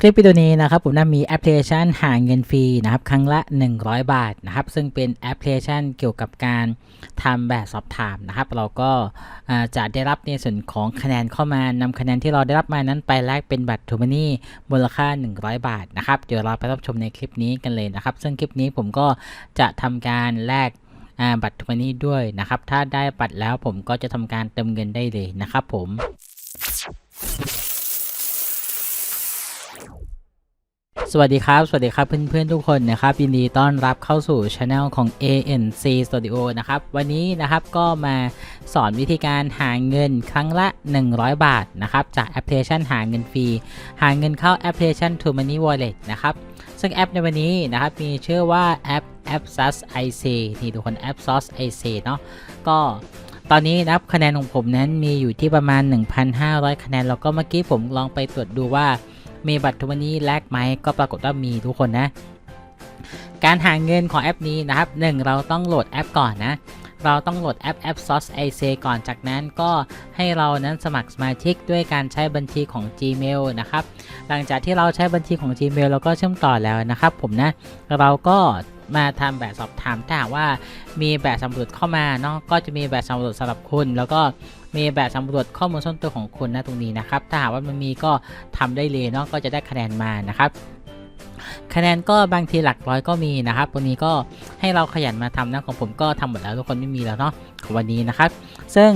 คลิปวิดีโอนี้นะครับผมนะมีแอปพลิเคชันหาเงินฟรีนะครับครั้งละ 100 บาทนะครับซึ่งเป็นแอปพลิเคชันเกี่ยวกับการทำแบบสอบถามนะครับ เราก็จะได้รับในส่วนของคะแนนเข้ามานำคะแนนที่เราได้รับมานั้นไปแลกเป็นบัตรทูมานี่มูลค่า 100 บาทนะครับเดี๋ยวเราไปรับชมในคลิปนี้กันเลยนะครับ ซึ่งคลิปนี้ผมก็จะทำการแลกบัตรทูมานี่ด้วยนะครับถ้าได้บัตรแล้วผมก็จะทำการเติมเงินได้เลยนะครับผม สวัสดีครับ สวัสดีครับเพื่อนๆทุกคนนะครับยินดีต้อนรับเข้าสู่ช anel ของ ANC Studio นะครับวันนี้นะครับก็มาสอนวิธีการหาเงินครั้งละ 100 บาทนะครับจากแอปพลิเคชันหาเงินฟรี หาเงินเข้าแอปพลิเคชัน To Money Wallet นะครับซึ่งแอปในวันนี้นะครับมีชื่อว่าแอป a p s u s IC นี่ทุกคน a p s u s IC เนาะก็ตอนนี้นะครับคะแนนของผมนั้นมีอยู่ที่ประมาณ 1,500 คะแนนแล้วก็เมื่อกี้ผมลองไปตรวจดูว่า มีบัตรทวันนี้แลกไหมก็ปรากฏว่ามีทุกคนนะ การหาเงินของแอปนี้นะครับหนึ่งเราต้องโหลดแอปก่อนนะ เราต้องโหลดแอปแอป Source IC ก่อนจากนั้นก็ให้เรานั้นสมัครสมาชิกด้วยการใช้บัญชีของ Gmail นะครับ หลังจากที่เราใช้บัญชีของ Gmail เราก็เชื่อมต่อแล้วนะครับ ผมนะ เราก็ มาทำแบบสอบถามถ้าหากว่ามีแบบสำรวจเข้ามาเนาะก็จะมีแบบสำรวจสำหรับคุณ แล้วก็มีแบบสำรวจข้อมูลส่วนตัวของคุณนะตรงนี้นะครับ ถ้าหากว่ามันมีก็ทำได้เลยเนาะก็จะได้คะแนนมานะครับคะแนนก็บางทีหลักร้อยก็มีนะครับตรงนี้ก็ ให้เราขยันมาทำนะของผมก็ทำหมดแล้วทุกคนไม่มีแล้วเนาะของวันนี้นะครับ ซึ่ง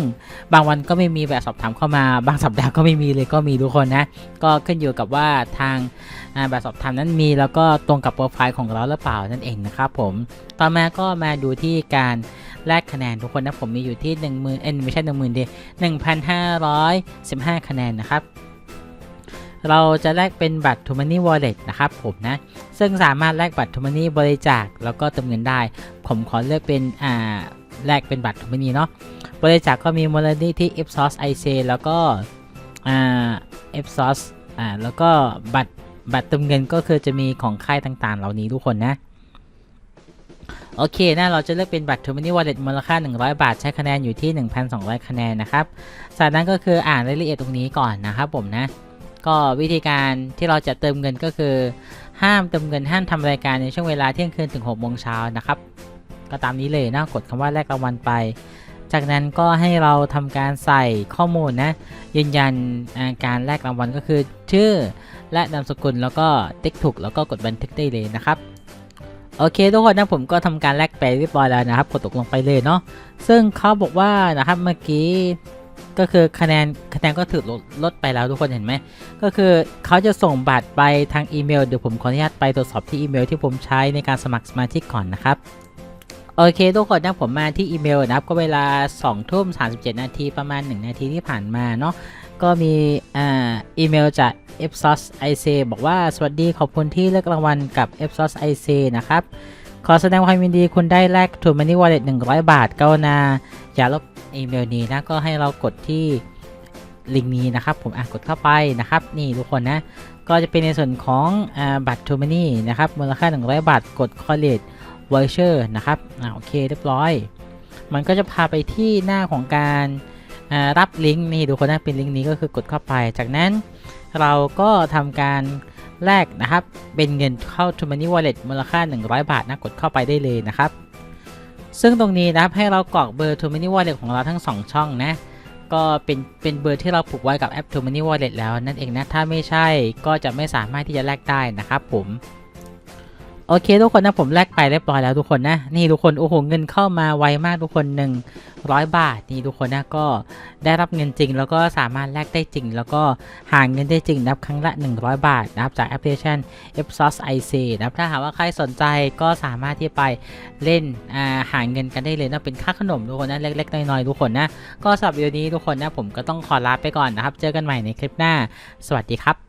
บางวันก็ไม่มีแบบสอบถามเข้ามาบางสัปดาห์ก็ไม่มีเลยก็มีทุกคนนะ ก็ขึ้นอยู่กับว่าทางแบบสอบถามนั้นมีแล้วก็ตรงกับโปรไฟล์ของเราหรือเปล่านั่นเองนะครับผมต่อมาก็มาดูที่การแลกคะแนนทุกคนนะผมมีอยู่ที่1 0 0 0 0เอ็นไม่ใช่1 0 0 0 0ดิ1,515 คะแนนนะครับ เราจะแลกเป็นบัตร t o Money Wallet นะครับผมนะ ซึ่งสามารถแลกบัตร t o Money บริจาคแล้วก็เติมเงินได้ ผมขอเลือกเป็นอ่าแลกเป็นบัตร t o Money เนาะบริจาคก็มีมูลนิธิ Ipsos IC แล้วก็อ่า Ipsos อ่าแล้วก็บัตรบัตรเติมเงินก็คือจะมีของค่ายต่างๆ เหล่านี้ทุกคนนะโอเคนะเราจะเลือกเป็นบัตร t o Money Wallet มูลค่า 100 บาท ใช้คะแนนอยู่ที่ 1,200 คะแนนนะครับ จากนั้นก็คืออ่านรายละเอียดตรงนี้ก่อนนะครับผมนะ ก็วิธีการที่เราจะเติมเงินก็คือ ห้ามเติมเงินห้ามทำรายการในช่วงเวลาเที่ยงคืนถึง6โมงเช้านะครับ ก็ตามนี้เลยนะกดคำว่าแลกรางวัลไป จากนั้นก็ให้เราทำการใส่ข้อมูลนะยืนยันการแลกรางวัลก็คือ ชื่อและนามสกุลแล้วก็ติ๊กถูกแล้วก็กดบันทึกได้เลยนะครับโอเคทุกคนนะผมก็ทำการแลกไปเรียบร้อยแล้วนะครับกดตกลงไปเลยเนาะซึ่งเขาบอกว่านะครับเมื่อกี้ ก็คือคะแนนคะแนนก็ถือลดลดไปแล้วทุกคนเห็นไหม ก็คือเขาจะส่งบัตรไปทางอีเมล เดี๋ยวผมขออนุญาตไปตรวจสอบที่อีเมลที่ผมใช้ในการสมัครสมาชิกก่อนนะครับ โอเคทุกคนนะผมมาที่อีเมลนะครับ ก็เวลา2ทุ่ม37 นาทีประมาณ 1 นาทีที่ผ่านมาเนาะ ก็มีอ่าอีเมลจาก f s o s IC บอกว่าสวัสดีขอบคุณที่เลือกรางวัลกับ f s o s IC นะครับ ขอแสดงความยินดีคุณได้แลกทูมันนี่วอลเล็ต100บาทกรุณาอย่าลบอีเมลนี้นะ ก็ให้เรากดที่ลิงก์นี้นะครับ ผมอะกดเข้าไปนะครับ นี่ทุกคนนะ ก็จะเป็นในส่วนของอบัตรทูมันนี่นะครับ มูลค่า 100 บาท กด college voucher นะครับอ่าโอเคเรียบร้อย มันก็จะพาไปที่หน้าของการรับลิงก์นี่ทุกคนนะเป็นลิงก์นี้ก็คือกดเข้าไป จากนั้นเราก็ทำการ แรกนะครับ เป็นเงินเข้า t o Money Wallet มูลค่า 100 บาทนะกดเข้าไปได้เลยนะครับ ซึ่งตรงนี้นะครับให้เรากรอกเบอร์ t o Money Wallet ของเราทั้ง 2 ช่องนะ ก็เป็นเป็นเบอร์ที่เราผูกไว้กับแอป t o Money Wallet แล้วนั่นเองนะ ถ้าไม่ใช่ก็จะไม่สามารถที่จะแลกได้นะครับผม โอเคทุกคนนะผมแลกไปเรียบร้อยแล้วทุกคนนะนี่ทุกคนโอ้โหเงินเข้ามาไวมากทุกคน100บาทนี่ทุกคนนะก็ได้รับเงินจริง แล้วก็สามารถแลกได้จริง แล้วก็หาเงินได้จริงรับครั้งละ 100 บาทนะครับจากแอปพลิเคชัน f s o s IC นะครับถ้าหากว่าใครสนใจก็สามารถที่ไปเล่นอ่าหาเงินกันได้เลยนะเป็นค่าขนมทุกคนนะเล็กๆน้อยๆทุกคนนะก็สำหรับวิดีโอนี้ทุกคนนะผมก็ต้องขอลาไปก่อนนะครับ เจอกันใหม่ในคลิปหน้า สวัสดีครับ